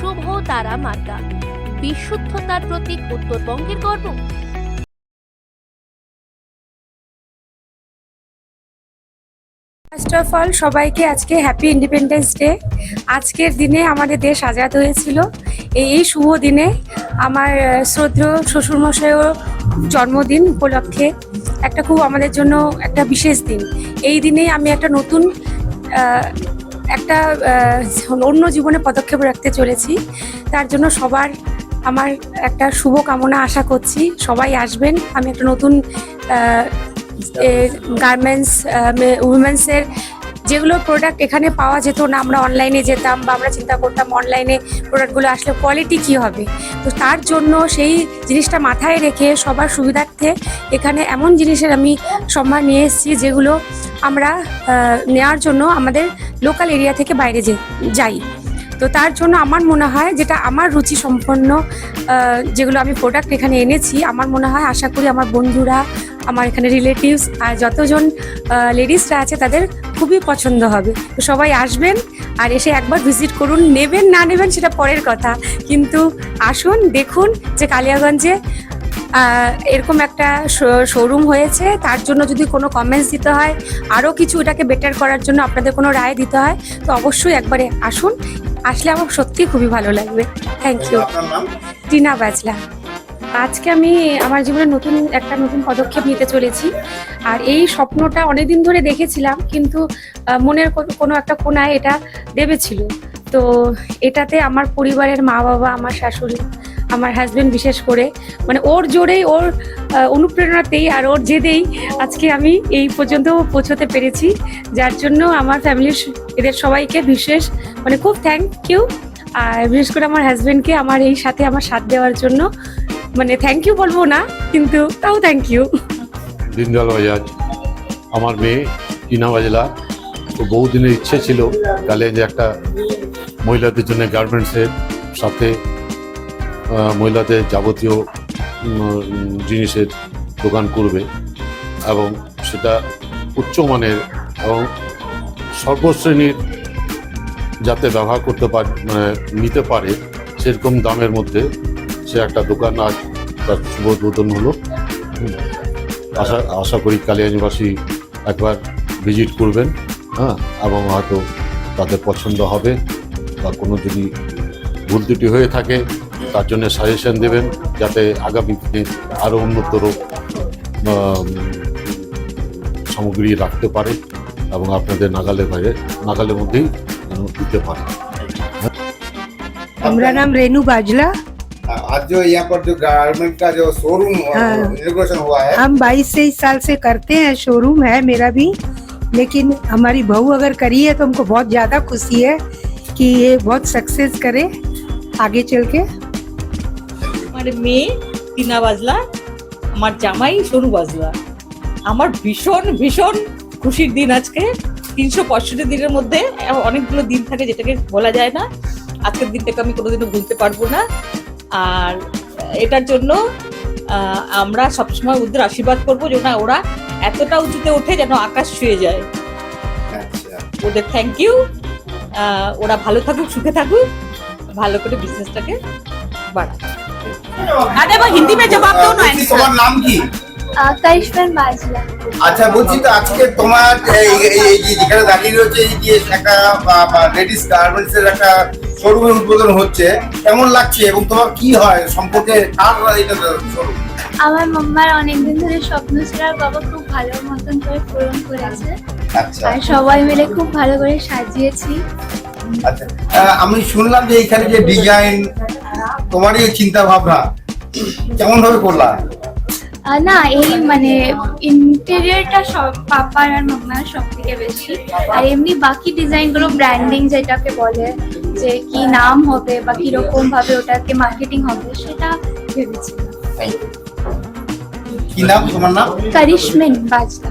শুভ তারা মার্কা বিশুদ্ধতার প্রতীক উত্তরবঙ্গের গর্ব। ফার্স্ট অফ অল সবাইকে আজকে হ্যাপি ইন্ডিপেন্ডেন্স ডে আজকের দিনে আমাদের দেশ আজাদ হয়েছিল। এই শুভ দিনে আমার শ্রদ্ধেয় শ্বশুরমশাইও জন্মদিন উপলক্ষে একটা খুব আমাদের জন্য একটা বিশেষ দিন। এই দিনেই আমি একটা নতুন একটা অন্য জীবনে পদক্ষেপ রাখতে চলেছি। তার জন্য সবার আমার একটা শুভ কামনা আশা করছি। সবাই আসবেন। আমি একটা নতুন গার্মেন্টস উইমেন্সের যেগুলো প্রোডাক্ট এখানে পাওয়া যেত না, আমরা অনলাইনে যেতাম বা আমরা চিন্তা করতাম অনলাইনে প্রোডাক্টগুলো আসলে কোয়ালিটি কী হবে। তো তার জন্য সেই জিনিসটা মাথায় রেখে সবার সুবিধার্থে এখানে এমন জিনিসের আমি সম্মান নিয়ে এসেছি যেগুলো আমরা নেওয়ার জন্য আমাদের লোকাল এরিয়া থেকে বাইরে যে, যাই। তো তার জন্য আমার মনে হয় যেটা আমার রুচি সম্পন্ন যেগুলো আমি প্রোডাক্ট এখানে এনেছি, আমার মনে হয় আশা করি আমার বন্ধুরা, আমার এখানে রিলেটিভস আর যতজন লেডিসরা আছে তাদের খুবই পছন্দ হবে। তো সবাই আসবেন আর এসে একবার ভিজিট করুন। নেবেন না নেবেন সেটা পরের কথা। কিন্তু আসুন দেখুন যে কালিয়াগঞ্জে এরকম একটা শোরুম হয়েছে। তার জন্য যদি কোনো কমেন্টস দিতে হয় আরও কিছু এটাকে বেটার করার জন্য আপনাদের কোনো রায় দিতে হয় তো অবশ্যই একবারে আসুন। আসলে আমার সত্যি খুবই ভালো লাগবে। থ্যাংক ইউ টিনা বাজলা। আজকে আমি আমার জীবনে নতুন একটা নতুন পদক্ষেপ নিতে চলেছি। আর এই স্বপ্নটা অনেকদিন ধরে দেখেছিলাম, কিন্তু মনের কোনো একটা কোনায় এটা দেবেছিল। তো এটাতে আমার পরিবারের মা বাবা, আমার শাশুড়ি, আমার হাজব্যান্ড বিশেষ করে মানে ওর জোরেই, ওর অনুপ্রেরণাতেই আর ওর জেদেই আজকে আমি এই পর্যন্ত পৌঁছতে পেরেছি। যার জন্য আমার ফ্যামিলির এদের সবাইকে বিশেষ মানে খুব থ্যাংক ইউ আর বিশেষ করে আমার হাজব্যান্ডকে আমার এই সাথে আমার সাথ দেওয়ার জন্য মানে থ্যাংক ইউ বলব না, কিন্তু তাও থ্যাংক ইউ দিনদয়াল বাজাজ আমার মেয়ে টিনা বাজলা তো বহুদিনের ইচ্ছে ছিল তাহলে যে একটা মহিলাদের জন্য গার্মেন্টসের সাথে মহিলাদের যাবতীয় জিনিসের দোকান করবে এবং সেটা উচ্চমানের এবং সর্বশ্রেণীর যাতে ব্যবহার করতে পারে মানে নিতে পারে, সেরকম দামের মধ্যে সে একটা দোকান আজ তার শুভ উদ্বোধন হলো। আশা আশা করি কালিয়ানিবাসী একবার ভিজিট করবেন। হ্যাঁ এবং হয়তো তাদের পছন্দ হবে বা কোনো যদি ভুল ত্রুটি হয়ে থাকে, তার জন্য সাজেশন দেবেন যাতে আগামী দিনে আরও উন্নতর সামগ্রী রাখতে পারে এবং আপনাদের নাগালের বাইরে, নাগালের মধ্যেই দিতে পারে। আমরা নাম রেনু বাজলা। आज जो यहाँ पर जो गारमेंट का जो शोरूम हाँ। इनोग्रेशन हुआ है हम बाईस तेईस साल से करते हैं शोरूम है मेरा भी लेकिन हमारी बहू अगर करी है तो हमको बहुत ज़्यादा खुशी है कि ये बहुत सक्सेस करे आगे चल के আমার মেয়ে টিনা বাজলা আমার জামাই সরু বাজলা আমার ভীষণ ভীষণ খুশির দিন আজকে তিনশো পঁয়ষট্টি দিনের মধ্যে অনেকগুলো দিন থাকে যেটাকে বলা যায় না আজকের দিনটাকে আমি কোনোদিনও ভুলতে পারবো না আর এটার জন্য আমরা সবসময় ওদের আশীর্বাদ করব যে না ওরা এতটা উঁচুতে ওঠে যেন আকাশ ছুঁয়ে যায়। আচ্ছা। ওদের থ্যাংক ইউ ওরা ভালো থাকুক সুখে থাকুক ভালো করে বিজনেসটাকে বাড়াক। আরে বা হিন্দি মে জবাব দাও না তোমার নাম কি? করিশ্মা মাজলা আচ্ছা বলছি তো আজকে তোমার এই যেখানে দাঁড়িয়ে রয়েছে এই যে একটা লেডিস গার্মেন্টস এর একটা শোরুমের উদ্বোধন হচ্ছে কেমন লাগছে এবং তোমার কি হয়? সম্পর্কে কার এটা শোরুম? আমার মাম্মার অনেকদিন ধরে স্বপ্ন ছিল আর বাবা খুব ভালো মতন করে পূরণ করেছে। আচ্ছা। আর সবাই মিলে খুব ভালো করে সাজিয়েছি। আচ্ছা। আমি শুনলাম যে এখানে যে ডিজাইন তোমারই চিন্তা ভাবনা কেমন ভাবে করলা? না এই মানে ইন্টেরিয়রটা সব পাপার আর মামার সব থেকে বেশি। আর এমনি বাকি ডিজাইনগুলো ব্র্যান্ডিং যেটাকে বলে যে কি নাম হবে বা কীরকম ভাবে ওটাকে মার্কেটিং হবে সেটা ভেবেছি কি নাম তোমার নাম? করিশ্মেন বাজলা